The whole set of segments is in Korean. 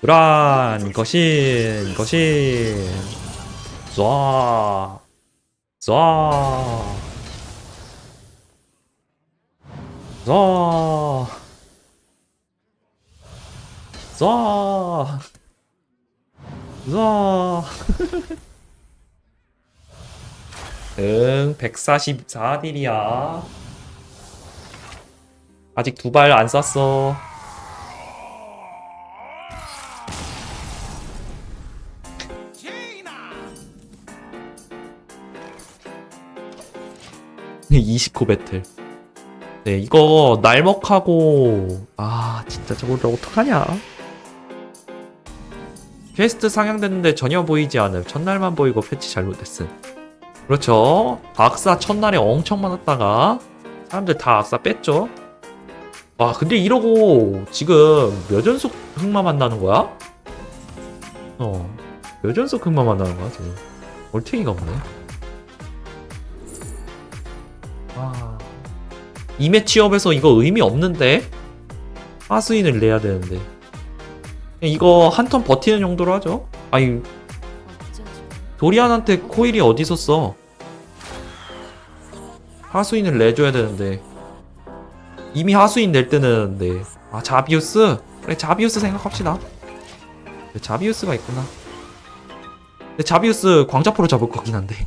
그란 거신 거신 쏴 쏴. 쏴. 쏴. 쏴. 응, 144딜이야. 아직 두 발 안 쐈어. 이 20코 배틀. 네, 이거 날먹하고 아 진짜 저걸 어떡하냐? 퀘스트 상향됐는데 전혀 보이지 않음. 첫날만 보이고 패치 잘못됐음. 그렇죠. 악사 첫날에 엄청 많았다가 사람들 다 악사 뺐죠. 와 근데 이러고 지금 몇 연속 흑마 만나는 거야? 어. 몇 연속 흑마 만나는 거야 지금? 얼탱이가 없네. 아. 이 매치업에서 이거 의미 없는데? 하수인을 내야 되는데. 이거 한 턴 버티는 용도로 하죠. 아니, 도리안한테 코일이 어디서 써? 하수인을 내줘야 되는데. 이미 하수인 낼 때는, 네. 아, 자비우스? 그래, 자비우스 생각합시다. 네, 자비우스가 있구나. 근데 자비우스 광자포로 잡을 거긴 한데.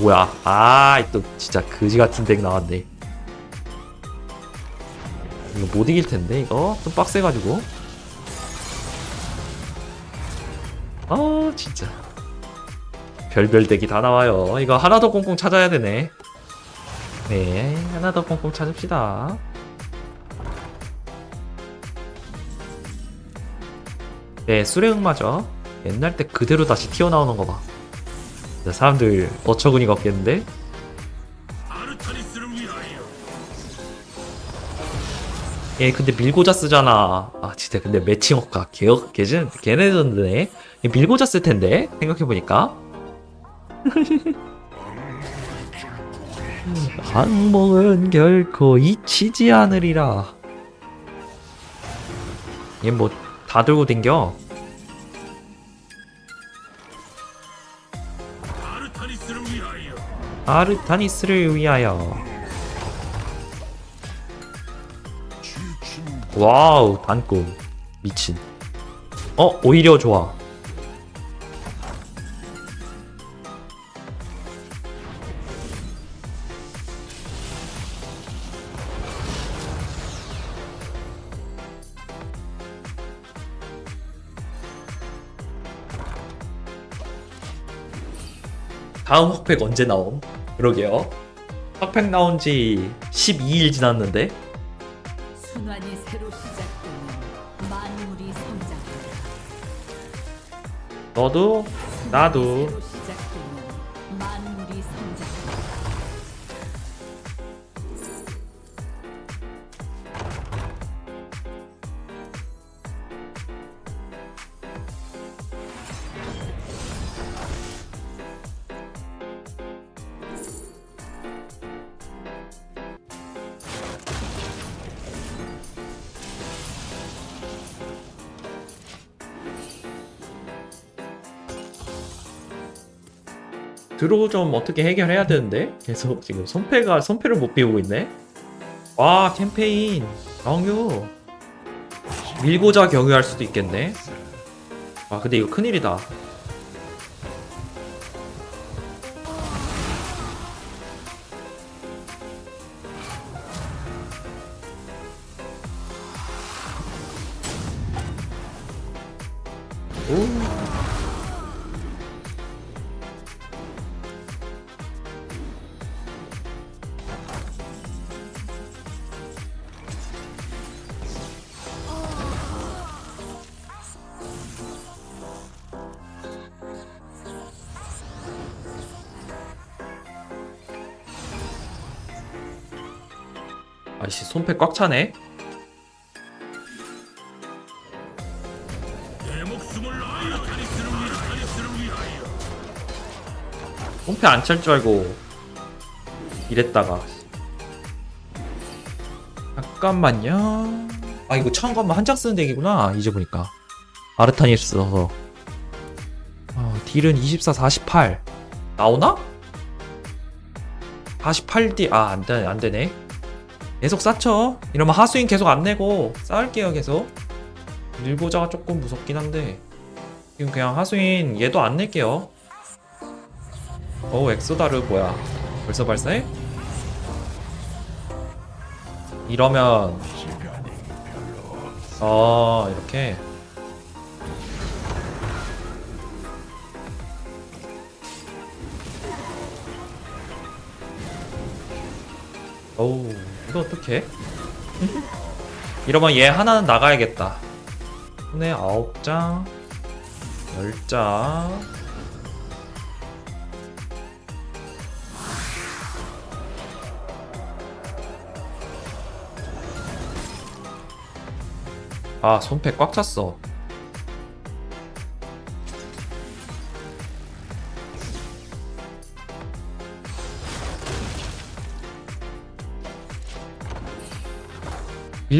뭐야. 아, 또 진짜 그지 같은 덱 나왔네. 이거 못 이길 텐데, 이거? 좀 빡세가지고. 아, 진짜. 별별 덱이 다 나와요. 이거 하나 더 꽁꽁 찾아야 되네. 네, 하나 더 꽁꽁 찾읍시다. 네, 수레흑마죠. 옛날 때 그대로 다시 튀어나오는 거 봐. 진짜 사람들 어처구니가 없겠는데? 얘 근데 밀고자 쓰잖아. 아 진짜 근데 매칭업가 개혁 개전 개네던드네. 얘 밀고자 쓸 텐데 생각해 보니까. 악몽은 결코 잊히지 않으리라. 얘 뭐 다 들고 댕겨. 아르타니스를 위하여. 와우 단꿈 미친. 어 오히려 좋아. 다음 흑팩 언제 나옴? 그러게요. 흑팩 나온 지 12일 지났는데 순환이 새로 시작되는 만물이 성장한다. 너도 나도 새로 시작되는 만물이 성장한다. 드로우 좀 어떻게 해결해야 되는데 계속 지금 손패가 손패를 못 비우고 있네. 와 캠페인 경유 밀고자 경유할 수도 있겠네. 아 근데 이거 큰일이다. 아이씨 손패 꽉 차네. 손패 안 찰 줄 알고 이랬다가 잠깐만요. 아 이거 처음 가면 한장 쓰는 덱이구나 이제 보니까 아르타니스 써서 어, 딜은 24, 48 나오나? 48딜 아 안되네 안되네 계속 쌓죠. 이러면 하수인 계속 안 내고 쌓을게요 계속. 일보자가 조금 무섭긴 한데 지금 그냥 하수인 얘도 안 낼게요. 어우 엑소다르 뭐야? 벌써 발사해? 이러면 어 이렇게. 어우 이거 어떡해? 이러면 얘 하나는 나가야겠다 손에 아홉 장, 열 장. 아 손패 꽉 찼어.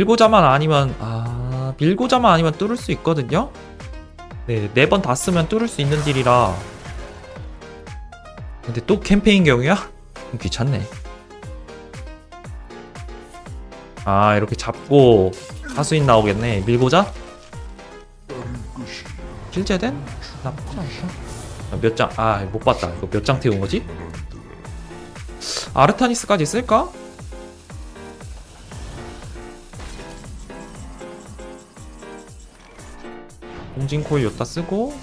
밀고자만 아니면 아 밀고자만 아니면 뚫을 수 있거든요. 네, 네 번 다 쓰면 뚫을 수 있는 딜이라. 근데 또 캠페인 경우야? 좀 귀찮네. 아 이렇게 잡고 하수인 나오겠네. 밀고자? 필제된? 나쁘지 않다. 아, 몇 장? 아 못 봤다. 이거 몇 장 태운 거지? 아르타니스까지 쓸까? 공진 코일 여기다 쓰고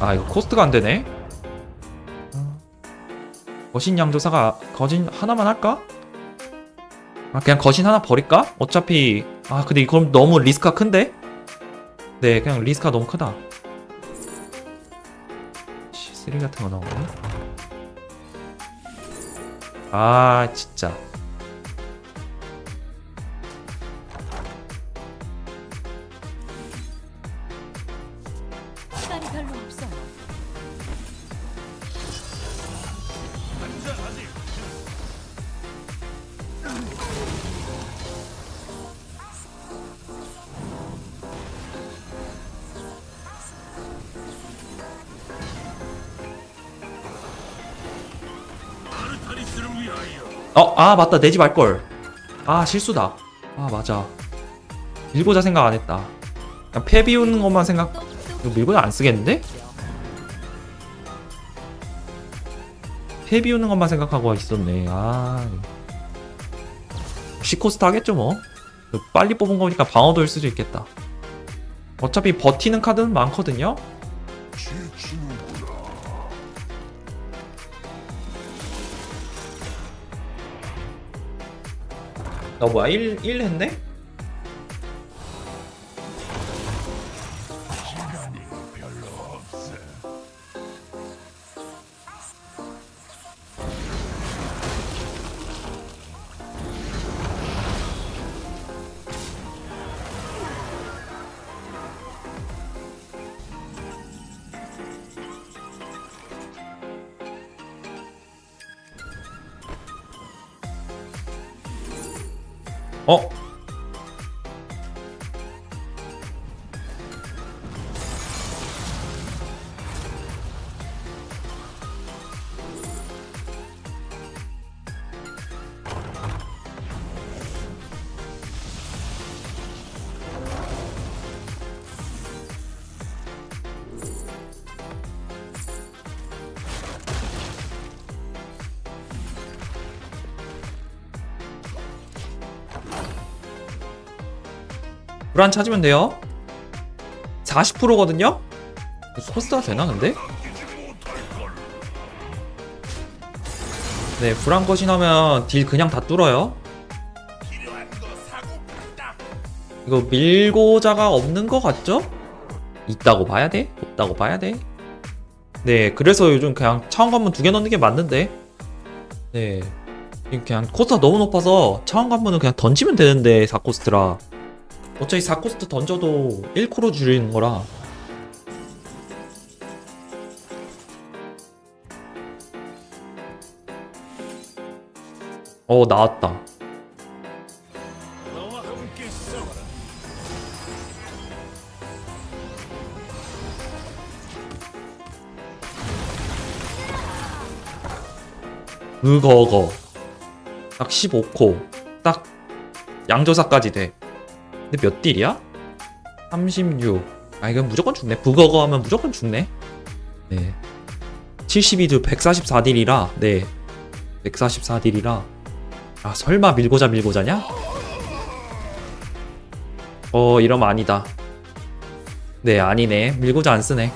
아 이거 코스트가 안 되네. 거신 양조사가 거진 하나만 할까? 아 그냥 거신 하나 버릴까? 어차피 아 근데 이건 너무 리스크가 큰데? 네 그냥 리스크가 너무 크다. 씨, 쓰리 같은 거 나오네. 아 진짜. 어, 아 맞다 내집알 걸. 아 실수다. 아 맞아. 밀고자 생각 안 했다. 그냥 패 비우는 것만 생각. 이거 밀고자 안 쓰겠는데? 패 비우는 것만 생각하고 있었네. 아. 시코스트 하겠죠 뭐. 빨리 뽑은 거니까 방어도 일 수도 있겠다. 어차피 버티는 카드는 많거든요. 나 뭐야 1, 1 했네? 어? 불안 찾으면 돼요. 40%거든요? 코스트가 되나 근데? 네, 불안 거신하면 딜 그냥 다 뚫어요. 이거 밀고자가 없는 거 같죠? 있다고 봐야 돼? 없다고 봐야 돼? 네, 그래서 요즘 그냥 차원 관문 두 개 넣는 게 맞는데. 네. 그냥 코스트가 너무 높아서 차원 관문은 그냥 던지면 되는데 4코스트라. 어차피 4코스트 던져도 1코로 줄이는 거라. 어 나왔다. 으거거. 딱 15코. 딱 양조사까지 돼. 근데 몇 딜이야? 36 아 이건 무조건 죽네. 북어거 하면 무조건 죽네. 네. 72도 144딜이라. 네. 144딜이라. 아 설마 밀고자 밀고자냐? 어 이러면 아니다. 네 아니네. 밀고자 안 쓰네.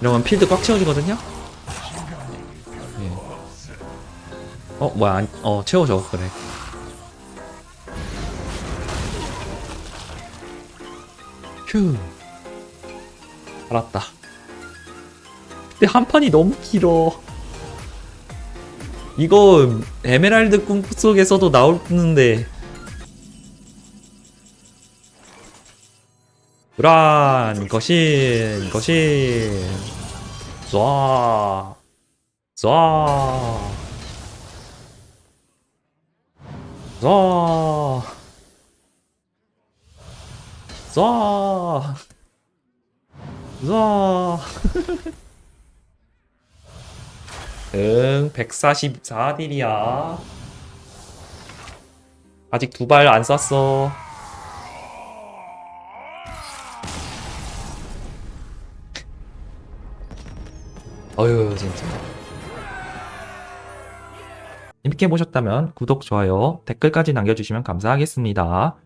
이러면 필드 꽉 채워주거든요? 네. 어 뭐야. 안, 어 채워줘. 그래 휴 알았다. 근데 한 판이 너무 길어. 이거 에메랄드 꿈속에서도 나오는데. 불안 거신 거신. 쏴 쏴. 쏴 쏴쏴응 144딜이야. 아직 두 발 안 쐈어. 어휴 진짜. 재밌게 보셨다면 구독, 좋아요, 댓글까지 남겨주시면 감사하겠습니다.